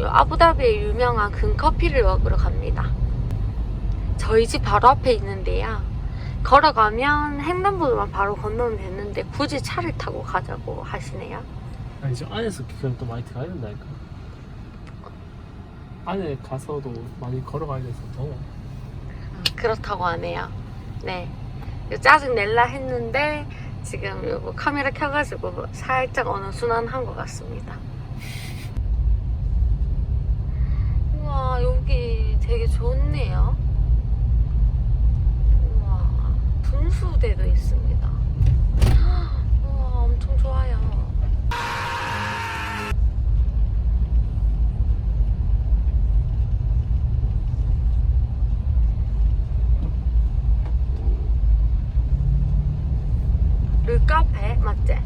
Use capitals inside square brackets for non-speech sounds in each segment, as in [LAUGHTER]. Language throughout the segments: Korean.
요 아부다비의 유명한 금커피를 먹으러 갑니다. 저희 집 바로 앞에 있는데요. 걸어가면 횡단보도만 바로 건너면 되는데 굳이 차를 타고 가자고 하시네요. 아니 저 안에서 그럼 또 많이 들어가야 된다니까 안에 가서도 많이 걸어가야 돼서 더워 그렇다고 하네요. 네. 짜증 낼라 했는데 지금 요거 카메라 켜가지고 살짝 어느 순환한 것 같습니다. 우와 여기 되게 좋네요. 우와 분수대도 있습니다. 우와 엄청 좋아요. 르 카페 맞지?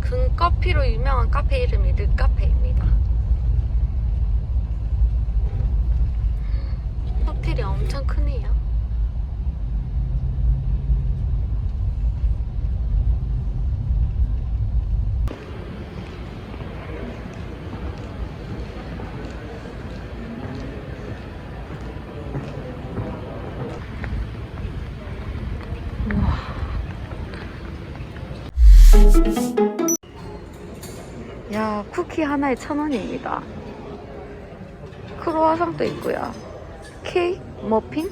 금커피로 유명한 카페 이름이 르 카페입니다. 호텔이 엄청 크네요. 야, 쿠키 하나에 천 원입니다. 크로와상도 있고요. 케이크, 머핀?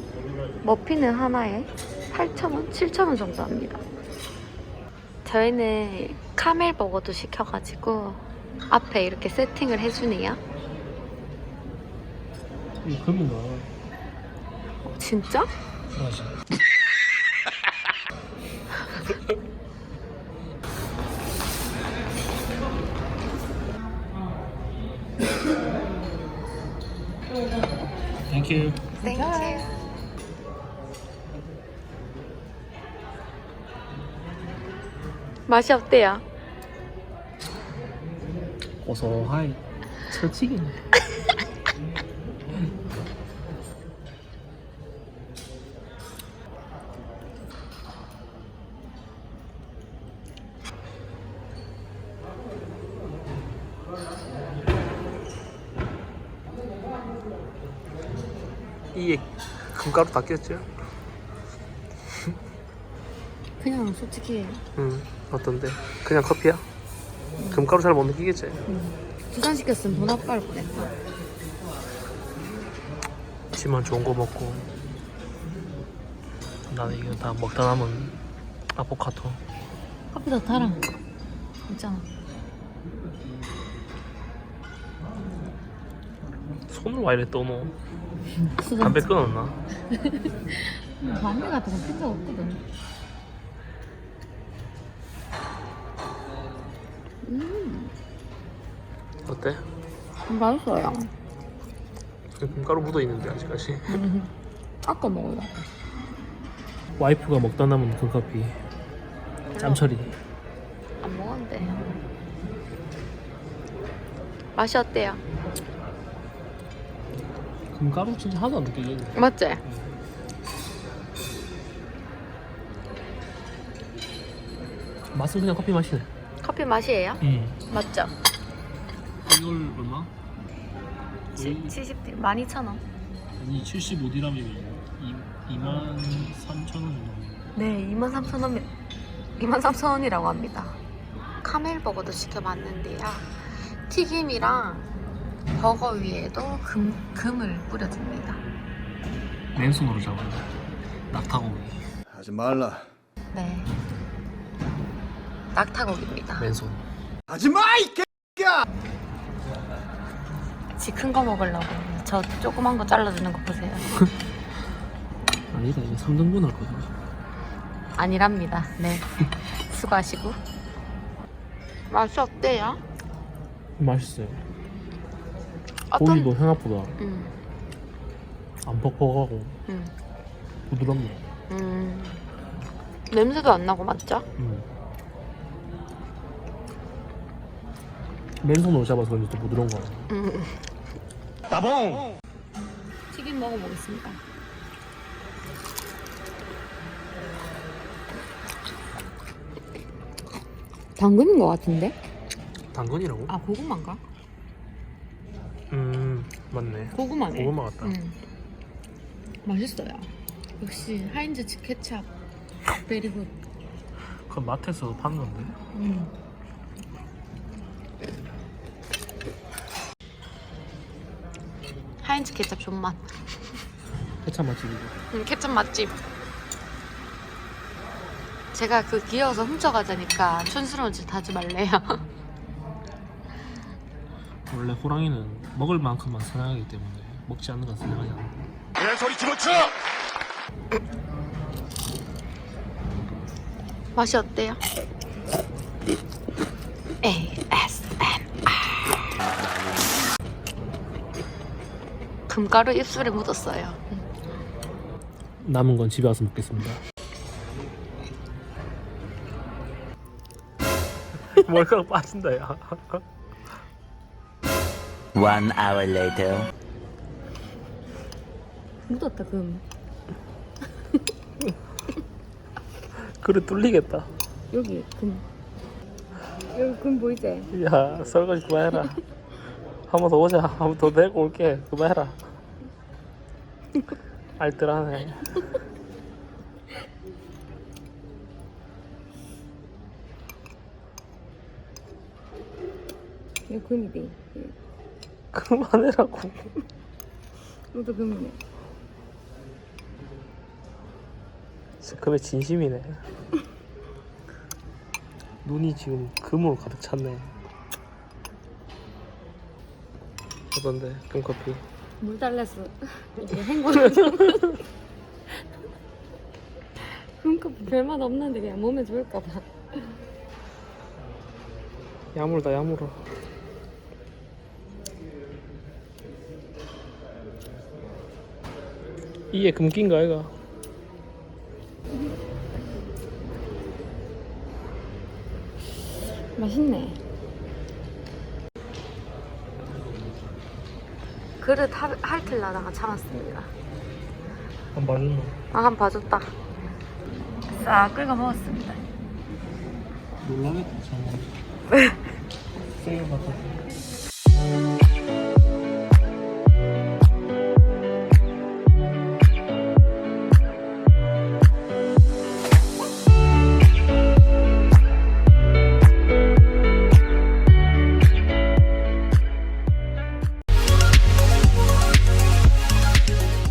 머핀은 하나에 8,000원, 7,000원 정도 합니다. 저희는 카멜 버거도 시켜가지고 앞에 이렇게 세팅을 해주네요. 이 금이 어, 진짜? 맞아 [LAUGHS] 땡큐 땡큐. 맛이 어때요? 고소하이 철치기네 이에 금가루 다 꼈죠? 그냥 솔직히 응 어떤데? 그냥 커피야? 금가루 잘 못 느끼겠지? 두잔 시켰으면 돈 아까울 뻔했어. 집만 좋은 거 먹고 나는 이거 다 먹다 남은 아보카도 커피 더 타라. 있잖아. 손을 와 이래 떠노. 담배 끊었나? 담배 같은 건 필요 없거든. 음, 어때? 맛있어요. 금가루 묻어 있는데 아직까지 [LAUGHS] 아까 먹어요. 와이프가 먹다 남은 그 커피 짬처리 안 먹었는데. 맛이 어때요? 금가루 진짜 하나도 안 느끼겠네 맞지? 맛은 그냥 커피 맛이네 커피 맛이에요? 응 맞죠? 이걸 얼마? 70, 12,000원. 아니 75디람이면 2만 3천 원 정도 네, 23,000원, 23,000원이라고 합니다. 카멜버거도 시켜봤는데요. 튀김이랑 버거 위에도 금, 금을 뿌려줍니다. 맨손으로 잡아요 낙타고기 하지 말라. 네. 낙타고기입니다. 맨손 하지 마, 이 개야! 지큰 거 먹으려고. 저 조그만 거 잘라주는 거 보세요. [LAUGHS] 아니다 이거 3등분 할 거다 아니랍니다. 네. [LAUGHS] 수고하시고. 맛이 어때요? 맛있어요 어떤? 고기도 생각보다 음, 안 퍽퍽하고 음, 부드럽네 음. 냄새도 안 나고 맞죠? 음. 맨손으로 잡아서 그런지 또 부드러운 거 같아 음. 따봉! 튀김 먹어보겠습니다. 당근인 것 같은데? 당근이라고? 아 고구마인가? 음 맞네 고구마네. 고구마 같다 음. 맛있어요. 역시 하인즈 케찹 베리굿. 그 마트에서도 파는 건데 음. 하인즈 케찹 존맛. 해차 맛집이죠 음, 케찹 맛집. 제가 그 귀여워서 훔쳐가자니까 촌스러운 짓 하지 말래요. [LAUGHS] 원래 호랑이는 먹을 만큼만 사냥하기 때문에 먹지 않는 건 사냥하지 않아 개소리 집어쳐! 맛이 어때요? ASMR 금가루 입술에 묻었어요. 남은 건 집에 와서 먹겠습니다 [LAUGHS] 머리카락 빠진다 야 One hour later. 묻었다 금. 그래 뚫리겠다 여기 금. 여기 금 보이지? 야 설거지 그만해라 한 번 더 오자 한 번더 내고 올게 그만해라 알뜰하네 여기 금이대. 그만해라고 금이네. 진짜 금에 진심이네 눈이 지금 금으로 가득 찼네 어떤데 금커피 물 달래서 이게 헹궈. 금커피 별맛 없는데 그냥 몸에 좋을까 봐. 야물다 야물어 이게 금기인가 아이가 맛있네. 그릇 하, 핥으려다가 참았습니다. 안 봐주노 아, 한번 봐줬다. 싹 끓여 먹었습니다. 놀라겠다 정말 세일 같았어